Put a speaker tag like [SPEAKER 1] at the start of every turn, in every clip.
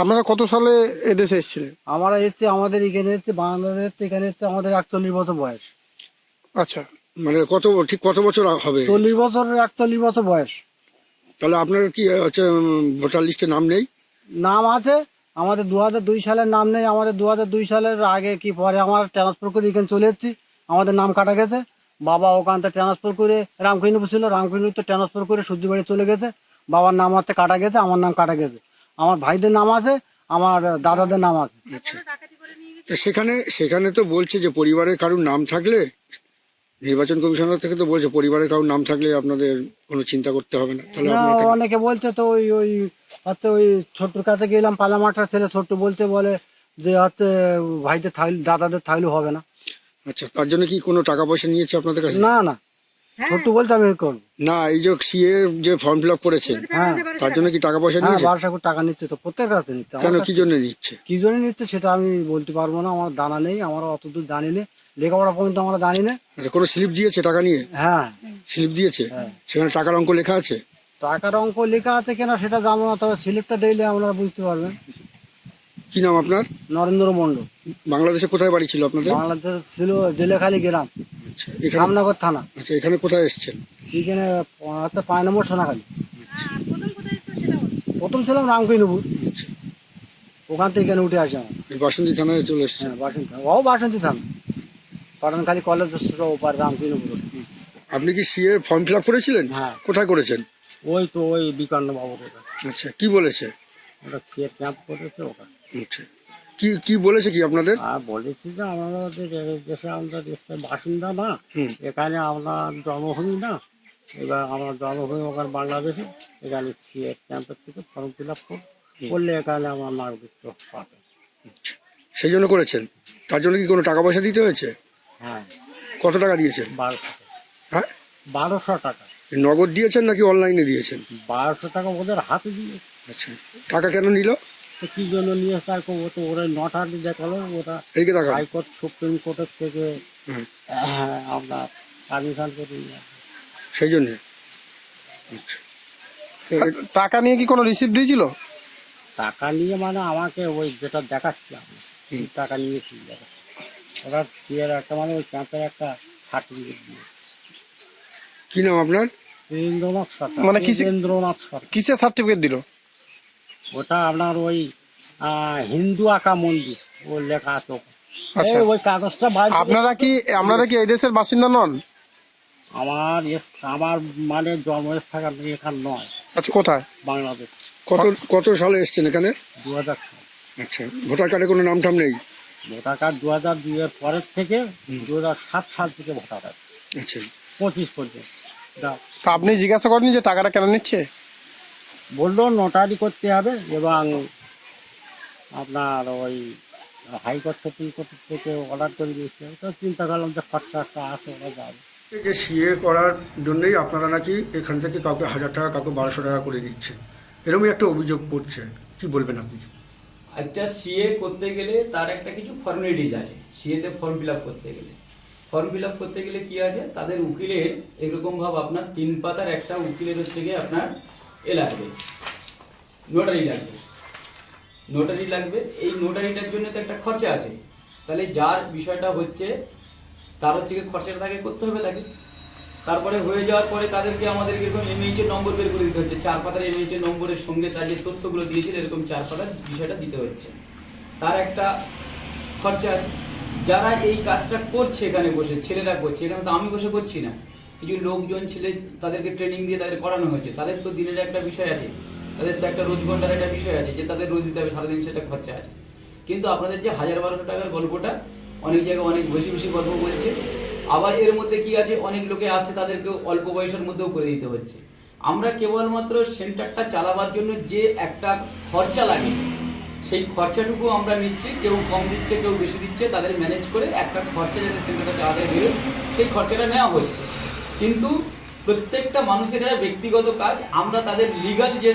[SPEAKER 1] আপনারা কত সালে এদেশে এসেছিলেন?
[SPEAKER 2] আমরা এসছি আমাদের এখানে এসছে বাংলাদেশ এখানে এসছে আমাদের একচল্লিশ বছর বয়স।
[SPEAKER 1] আচ্ছা
[SPEAKER 3] মানে কত ঠিক কত বছর হবে?
[SPEAKER 2] চল্লিশ বছর একচল্লিশ বছর বয়স।
[SPEAKER 3] তাহলে আপনার কি হচ্ছে ভোটার লিস্টে নাম নেই?
[SPEAKER 2] নাম আছে আমাদের দু হাজার দুই সালের নাম নেই আমাদের দু হাজার দুই সালের আগে কি পরে আমার ট্রান্সফার করে এখানে চলে এসেছি আমাদের নাম কাটা গেছে। বাবা ওখান থেকে ট্রান্সফার করে রামকৃষ্ণপুর ছিল রামকৃষ্ণপুর তো ট্রান্সফার করে সূর্যবাড়ি চলে গেছে। বাবার নাম হাতে কাটা গেছে আমার নাম কাটা গেছে। আমার ভাইদের নাম আছে আমার দাদাদের নাম আছে।
[SPEAKER 3] আচ্ছা তা সেখানে সেখানে তো বলছে যে পরিবারের কারুর নাম থাকলে নির্বাচন কমিশনার থেকে তো বলছে পরিবারের কারুর নাম থাকলে আপনাদের কোনো চিন্তা করতে হবে না। তাহলে
[SPEAKER 2] না,
[SPEAKER 3] আপনারা কেন-
[SPEAKER 2] অনেকে বলছে তো ওই ওই হচ্ছে ওই ছোট্টর কাছে গেলাম পালামাটার ছেলে ছোট্ট বলতে বলে যে হচ্ছে ভাইদের থাইল দাদাদের থাইলু হবে না।
[SPEAKER 3] আচ্ছা তার জন্য কি কোনো টাকা পয়সা নিয়েছে আপনাদের কাছে?
[SPEAKER 2] না না। ছোট্ট বলছে আমি করব
[SPEAKER 3] না এই যে সিএ যে ফর্ম ফিল আপ করেছেন
[SPEAKER 2] হ্যাঁ
[SPEAKER 3] তার জন্য কি টাকা পয়সা
[SPEAKER 2] হ্যাঁ
[SPEAKER 3] নিয়েছে?
[SPEAKER 2] বারোশো কোটি টাকা নিচ্ছে তো প্রত্যেক কাছে নিচ্ছে।
[SPEAKER 3] কেন কি জন্য নিচ্ছে?
[SPEAKER 2] কি জন্য নিচ্ছে সেটা আমি বলতে পারব না আমার জানা নেই আমরা অতদূর জানি না। লেখাপড়া পর্যন্ত আমরা জানি না।
[SPEAKER 3] আচ্ছা কোনো স্লিপ দিয়েছে টাকা নিয়ে?
[SPEAKER 2] হ্যাঁ।
[SPEAKER 3] স্লিপ দিয়েছে?
[SPEAKER 2] হ্যাঁ।
[SPEAKER 3] সেখানে টাকার অঙ্ক লেখা আছে?
[SPEAKER 2] টাকার অঙ্ক লেখা আছে কিনা সেটা জানব না তবে স্লিপটা দিলে আপনারা বুঝতে পারবেন।
[SPEAKER 3] কি নাম আপনার?
[SPEAKER 2] নরেন্দ্র মন্ডল
[SPEAKER 3] বাংলাদেশে কোথায় বাড়ি ছিল আপনাদের?
[SPEAKER 2] বাংলাদেশ ছিল জেলেখালি গ্রাম।
[SPEAKER 3] আচ্ছা এখানে
[SPEAKER 2] রামনগর থানা।
[SPEAKER 3] আচ্ছা এখানে কোথায় এসেছেন?
[SPEAKER 2] এখানে হচ্ছে পাঁচ নম্বর সোনাখালি। প্রথম ছিলাম রামকৃষ্ণপুর।
[SPEAKER 3] আচ্ছা।
[SPEAKER 2] ওখান থেকে এখানে উঠে আসি আমার
[SPEAKER 3] এই বাসন্তী থানায় চলে এসেছেন?
[SPEAKER 2] হ্যাঁ বাসন্তী থানা। ও বাসন্তী থানা। পাঠানখালি কলেজ ওপার রামকৃষ্ণপুর।
[SPEAKER 3] আপনি কি সিএ ফর্ম ফিল আপ করেছিলেন?
[SPEAKER 2] হ্যাঁ।
[SPEAKER 3] কোথায় করেছেন?
[SPEAKER 2] ওই তো ওই বিকান্ন বাবু
[SPEAKER 3] আচ্ছা কি বলেছে?
[SPEAKER 2] ওটা খেয়ে ক্যাম্প করেছে ওটা
[SPEAKER 3] আচ্ছা। কি কি বলেছে কি আপনাদের?
[SPEAKER 2] আর বলেছি যে আমাদের দেশে আমরা দেশের বাসিন্দা না
[SPEAKER 3] হুম।
[SPEAKER 2] এখানে আমরা জন্মভূমি না এবার আমার জন্মভূমি ওখানে বাংলাদেশে এখানে সিএ ক্যাম্পের থেকে ফর্ম ফিল আপ করলে এখানে আমার নাগরিকত্ব পাবে।
[SPEAKER 3] আচ্ছা। সেই জন্য করেছেন? তার জন্য কি কোনো টাকা পয়সা দিতে হয়েছে?
[SPEAKER 2] হ্যাঁ।
[SPEAKER 3] কত টাকা দিয়েছেন?
[SPEAKER 2] বারোশো
[SPEAKER 3] হ্যাঁ?
[SPEAKER 2] বারোশো টাকা।
[SPEAKER 3] নগদ দিয়েছেন নাকি অনলাইনে দিয়েছেন?
[SPEAKER 2] বারোশো টাকা ওদের হাতে দিয়ে।
[SPEAKER 3] আচ্ছা। টাকা কেন নিল?
[SPEAKER 2] তো কি জন্য নিয়ে তার ও তো ওরা নটার দেখাল ওরা হাইকোর্ট সুপ্রিম কোর্টের থেকে হ্যাঁ, আপনার পারমিশন করে নিয়ে
[SPEAKER 3] সেই জন্যে? আচ্ছা।
[SPEAKER 1] টাকা নিয়ে কি কোনো রিসিপ্ট দিয়েছিল?
[SPEAKER 2] টাকা নিয়ে মানে আমাকে ওই যেটা দেখাচ্ছি আমি। টাকা নিয়েছি। ওরা সিয়ের একটা মানে ওই ক্যাম্পের একটা সার্টিফিকেট দিয়ে
[SPEAKER 3] কি নাম আপনার?
[SPEAKER 1] মানে কিসে-
[SPEAKER 2] রবীন্দ্রনাথ সরকার।
[SPEAKER 1] কিসের সার্টিফিকেট দিল?
[SPEAKER 2] ওটা আপনার ওই হিন্দু আঁকা মন্দির ও লেখা আছে
[SPEAKER 1] আচ্ছা।
[SPEAKER 2] ওই কাগজটা
[SPEAKER 1] আপনারা কি আপনারা কি এই দেশের বাসিন্দা নন?
[SPEAKER 2] আমার আমার মানে জন্মস্থান এখানে নয়।
[SPEAKER 1] আচ্ছা কোথায়?
[SPEAKER 2] বাংলাদেশ।
[SPEAKER 3] কত কত সালে এসছেন এখানে?
[SPEAKER 2] দু হাজার
[SPEAKER 3] আচ্ছা ভোটার কার্ডে কোনো নাম টাম নেই?
[SPEAKER 2] ভোটার কার্ড দু হাজার দুইয়ের পরের থেকে দু হাজার সাত সাল থেকে ভোটার কার্ড
[SPEAKER 3] আচ্ছা।
[SPEAKER 2] পঁচিশ পর্যন্ত।
[SPEAKER 1] আপনি জিজ্ঞাসা করেন যে টাকাটা কেন নিচ্ছে?
[SPEAKER 2] বলল নোটারি করতে হবে এবং আপনার ওই হাইকোর্ট সুপ্রিম কোর্ট থেকে অর্ডার করে দিয়েছে। তো চিন্তা করলাম যে খরচা একটা আছে ওরা যাবে।
[SPEAKER 3] এই যে সিএ করার জন্যই আপনারা নাকি এখান থেকে কাউকে হাজার টাকা কাউকে বারোশো টাকা করে দিচ্ছে। এরকমই একটা অভিযোগ করছে। কি বলবেন আপনি?
[SPEAKER 4] একটা সিএ করতে গেলে তার একটা কিছু ফর্মালিটিস আছে। সিএতে ফর্ম ফিল আপ করতে গেলে। ফর্ম ফিল আপ করতে গেলে কি আছে? তাদের উকিলের এরকম ভাব আপনার তিন পাতার একটা উকিলের হচ্ছে গিয়ে আপনার এ লাগবে। নোটারি লাগবে। নোটারি লাগবে। এই নোটারিটার জন্য তো একটা খরচা আছে। তাহলে যার বিষয়টা হচ্ছে, তার হচ্ছে খরচাটা তাকে করতে হবে তাকে। তারপরে হয়ে যাওয়ার পরে তাদেরকে আমাদেরকে এরকম এমএইচ এর নম্বর বের করে দিতে হচ্ছে। চার পাতার এমএইচ এর নম্বরের সঙ্গে তার যে তথ্যগুলো দিয়েছিল, এরকম চার পাতার বিষয়টা দিতে হচ্ছে। তার একটা খরচা আছে। যারা এই কাজটা করছে এখানে বসে, ছেলেরা করছে, এখানে তো আমি বসে করছি না। কিছু লোকজন ছেলে তাদেরকে ট্রেনিং দিয়ে তাদের করানো হয়েছে। তাদের তো দিনের একটা বিষয় আছে। তাদের তো একটা রোজ ঘণ্টার একটা বিষয় আছে যে তাদের রোজ দিতে হবে, সারাদিন সেটা খরচা আছে। কিন্তু আপনাদের যে হাজার বারোশো টাকার গল্পটা, অনেক জায়গায় অনেক বেশি বেশি গল্প বলছে। আবার এর মধ্যে কি আছে? অনেক লোকে আসছে তাদেরকে অল্প বয়সের মধ্যেও করে দিতে হচ্ছে। আমরা কেবলমাত্র সেন্টারটা চালাবার জন্য যে একটা খরচা লাগে, সেই খরচাটুকু আমরা নিচ্ছি, কেউ কম দিচ্ছে, কেউ বেশি দিচ্ছে, তাদের ম্যানেজ করে একটা খরচা যাতে সেন্টারটা চালাতে বেরোয়, সেই খরচাটা নেওয়া হচ্ছে। কিন্তু প্রত্যেকটা মানুষের ব্যক্তিগত কাজ। আমরা তাদের লিগাল যে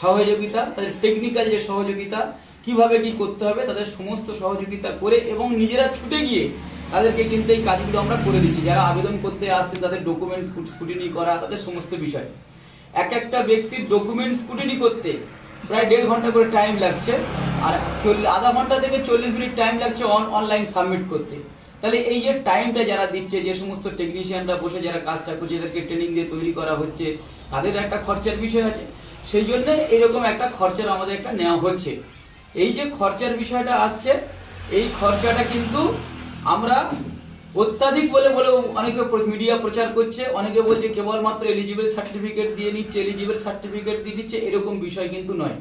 [SPEAKER 4] সহযোগিতা, তাদের টেকনিক্যাল যে সহযোগিতা, কীভাবে কি করতে হবে, তাদের সমস্ত সহযোগিতা করে এবং নিজেরা ছুটে গিয়ে তাদেরকে কিন্তু এই কাজগুলো আমরা করে দিচ্ছি। যারা আবেদন করতে আসছে, তাদের ডকুমেন্ট স্কুটিনি করা, তাদের সমস্ত বিষয়। এক একটা ব্যক্তির ডকুমেন্ট স্কুটিনি করতে প্রায় দেড় ঘণ্টা করে টাইম লাগছে। আর আধা ঘণ্টা থেকে চল্লিশ মিনিট টাইম লাগছে অনলাইন সাবমিট করতে। তাহলে এই যে টাইমটা যারা দিচ্ছে, যে সমস্ত টেকনিশিয়ানরা বসে যারা কাজটা করছে এদেরকে ট্রেনিং দিয়ে তৈরি করা হচ্ছে, তাদের একটা খরচার বিষয় আছে। সেই জন্য এরকম একটা খরচার আমাদের একটা নেওয়া হচ্ছে। এই যে খরচার বিষয়টা আসছে, এই খরচাটা কিন্তু আমরা অত্যাধিক বলে বলে অনেকে মিডিয়া প্রচার করছে, অনেকে বলছে কেবলমাত্র এলিজিবল সার্টিফিকেট দিয়ে নিচ্ছে এলিজিবল সার্টিফিকেট দিয়ে দিচ্ছে এরকম বিষয় কিন্তু নয়।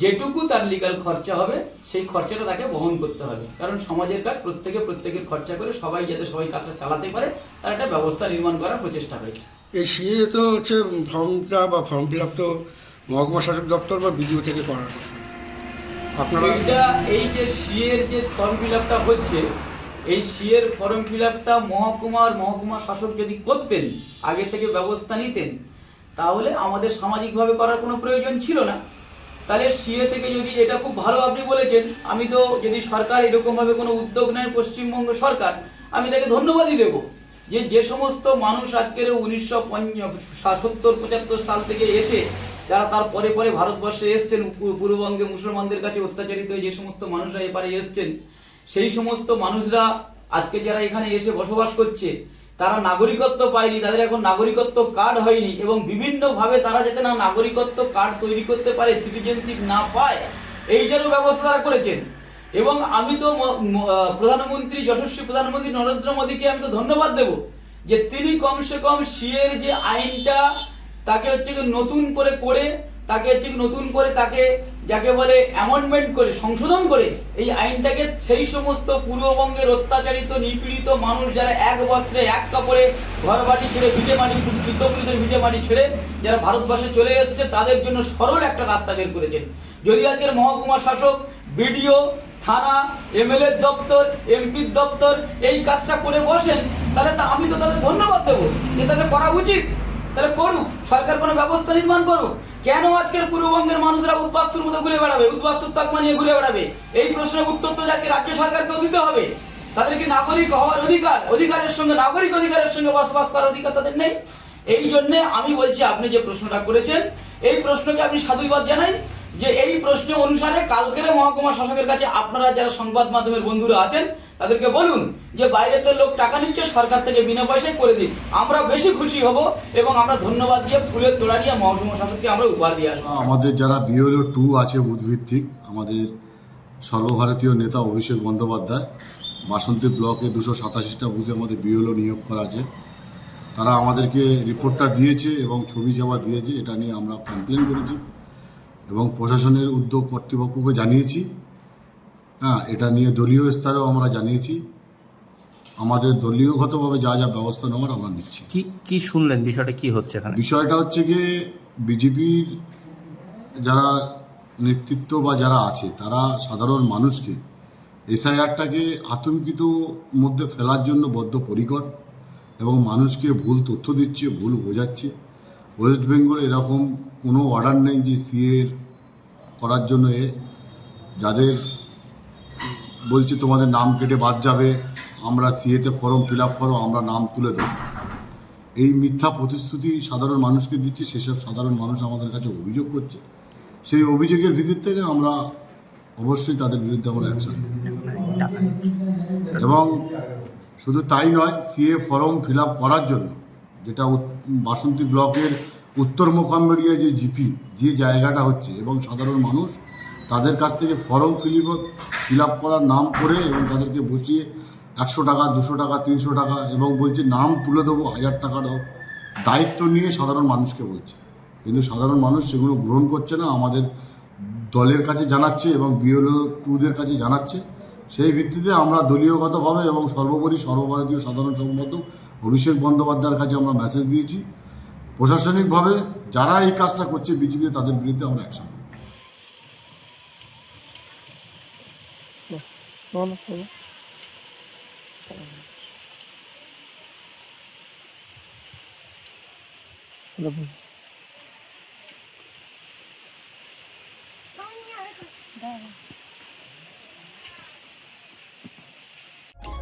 [SPEAKER 4] যেটুকু তার লিগাল খরচা হবে সেই খরচাটা তাকে বহন করতে হবে। কারণ সমাজের কাজ প্রত্যেকে প্রত্যেকের খরচা করে সবাই যাতে সবাই কাজটা চালাতে পারে তার একটা ব্যবস্থা নির্মাণ করার প্রচেষ্টা হয়েছে।
[SPEAKER 3] এই সিএ তো হচ্ছে ফর্মটা বা ফর্ম ফিল আপ তো মহকুমা শাসক দপ্তর বা বিডিও থেকে করার কথা। আপনারা
[SPEAKER 4] এই যে সিএর যে ফর্ম ফিল আপটা হচ্ছে এই সিএর ফর্ম ফিল আপটা মহকুমার মহকুমা শাসক যদি করতেন আগে থেকে ব্যবস্থা নিতেন তাহলে আমাদের সামাজিকভাবে করার কোনো প্রয়োজন ছিল না। তাহলে সিএ থেকে যদি এটা খুব ভালো আপনি বলেছেন, আমি তো যদি সরকার এরকম ভাবে কোনো উদ্যোগ নেয় পশ্চিমবঙ্গ সরকার, আমি তাকে ধন্যবাদই দেব যে যে সমস্ত মানুষ আজকের উনিশশো সত্তর, পঁচাত্তর সাল থেকে এসে, যারা তার পরে পরে ভারতবর্ষে এসছেন পূর্ববঙ্গে মুসলমানদের কাছে অত্যাচারিত যে সমস্ত মানুষরা এপারে এসছেন, সেই সমস্ত মানুষরা আজকে যারা এখানে এসে বসবাস করছে তারা নাগরিকত্ব পায়নি, তাদের এখন নাগরিকত্ব কার্ড হয়নি এবং বিভিন্ন ভাবে তারা যাতে না নাগরিকত্ব কার্ড তৈরি করতে পারে সিটিজেনশিপ না পায়, এইটারও ব্যবস্থা তারা করেছেন। এবং আমি তো প্রধানমন্ত্রী, যশস্বী প্রধানমন্ত্রী নরেন্দ্র মোদীকে আমি তো ধন্যবাদ দেব যে তিনি কমসে কম সিএর যে আইনটা তাকে হচ্ছে নতুন করে করে, তাকে হচ্ছে নতুন করে তাকে যাকে বলে অ্যামেন্ডমেন্ট করে, সংশোধন করে, এই আইনটাকে সেই সমস্ত পূর্ববঙ্গের অত্যাচারিত, নিপীড়িত মানুষ যারা এক বস্ত্রে, এক কাপড়ে ঘর বাড়ি ছেড়ে ভিটে মাটি যুদ্ধ পুলিশের ভিটে মাটি ছেড়ে যারা ভারতবর্ষে চলে এসছে, তাদের জন্য সরল একটা রাস্তা বের করেছেন। যদি আজকের মহকুমা শাসক, বিডিও, থানা এমএলএ দপ্তর, এমপির দপ্তর এই কাজটা করে বসেন, তাহলে তা আমি তো তাদের ধন্যবাদ দেবো যে তাদের করা উচিত। তাহলে করুক, সরকার কোনো ব্যবস্থা নির্মাণ করুক। কেন আজকের পূর্ববঙ্গের মানুষরা উদ্বাস্তুর মতো ঘুরে বেড়াবে? উদ্বাস্তুর তাকমা নিয়ে ঘুরে বেড়াবে? এই প্রশ্নের উত্তর তো যাকে রাজ্য সরকারকেও দিতে হবে। তাদের কি নাগরিক হওয়ার অধিকার? অধিকারের সঙ্গে, নাগরিক অধিকারের সঙ্গে বসবাস করার অধিকার তাদের নেই? এই জন্য আমি বলছি, আপনি যে প্রশ্নটা করেছেন, এই প্রশ্নকে আমি সাধুবাদ জানাই। যে এই প্রশ্ন অনুসারে কালকের মহকুমা শাসকের কাছে আপনারা যারা সংবাদ মাধ্যমের বন্ধুরা আছেন, তাদেরকে বলুন যে বাইরে তো লোক টাকা নিচ্ছে, সরকার থেকে বিনা পয়সায় করে দিন। আমরা বেশি খুশি হব এবং আমরা ধন্যবাদ দিয়ে ফুলের তোড়া দিয়ে মহকুমা শাসককে আমরা উপহার দিয়ে আসব।
[SPEAKER 5] আমাদের যারা বিএলও টু আছে বুথভিত্তিক, আমাদের সর্বভারতীয় নেতা অভিষেক বন্দ্যোপাধ্যায়, বাসন্তী ব্লকে দুশো সাতাশিটা বুথে আমাদের বিএলও নিয়োগ করা আছে। তারা আমাদেরকে রিপোর্টটা দিয়েছে এবং ছবি জমা দিয়েছে, এটা নিয়ে আমরা কমপ্লেন করেছি। এবং প্রশাসনের উদ্যোগ কর্তৃপক্ষকে জানিয়েছি। হ্যাঁ এটা নিয়ে দলীয় স্তরেও আমরা জানিয়েছি। আমাদের দলীয়গতভাবে যা যা ব্যবস্থা নেওয়ার আমরা নিচ্ছি।
[SPEAKER 6] কি কি শুনলেন? বিষয়টা কি হচ্ছে এখানে?
[SPEAKER 5] বিষয়টা হচ্ছে গিয়ে বিজেপির যারা নেতৃত্ব বা যারা আছে তারা সাধারণ মানুষকে এসআইআরটাকে আতঙ্কিত মধ্যে ফেলার জন্য বদ্ধপরিকর এবং মানুষকে ভুল তথ্য দিচ্ছে ভুল বোঝাচ্ছে। ওয়েস্ট বেঙ্গল এরকম কোনো অর্ডার নেই যে সিএর করার জন্য এ যাদের বলছি তোমাদের নাম কেটে বাদ যাবে, আমরা সিএতে ফর্ম ফিল আপ করো, আমরা নাম তুলে দেবো। এই মিথ্যা প্রতিশ্রুতি সাধারণ মানুষকে দিচ্ছে, সেসব সাধারণ মানুষ আমাদের কাছে অভিযোগ করছে। সেই অভিযোগের ভিত্তি থেকে আমরা অবশ্যই তাদের বিরুদ্ধে আমরা অ্যাকশন এবং শুধু তাই নয় সিএ ফর্ম ফিল আপ করার জন্য, যেটা বাসন্তী ব্লকের উত্তর মোকাম্বেরিয়া যে জিপি, যে জায়গাটা হচ্ছে এবং সাধারণ মানুষ তাদের কাছ থেকে ফর্ম ফিল ফিল আপ করার নাম করে এবং তাদেরকে বসিয়ে একশো টাকা, দুশো টাকা, তিনশো টাকা এবং বলছে, নাম তুলে দেবো, হাজার টাকা দাও। দায়িত্ব নিয়ে সাধারণ মানুষকে বলছে। কিন্তু সাধারণ মানুষ সেগুলো গ্রহণ করছে না, আমাদের দলের কাছে জানাচ্ছে এবং বিএলও টুদের কাছে জানাচ্ছে। সেই ভিত্তিতে আমরা দলীয়গতভাবে এবং সর্বোপরি সর্বভারতীয় সাধারণ সম্পাদক অভিষেক বন্দ্যোপাধ্যায়ের কাছে আমরা মেসেজ দিয়েছি। প্রশাসনিকভাবে যারা এই কাজটা করছে বিজেপি তাদের বিরুদ্ধে আমরা অ্যাকশন নেব।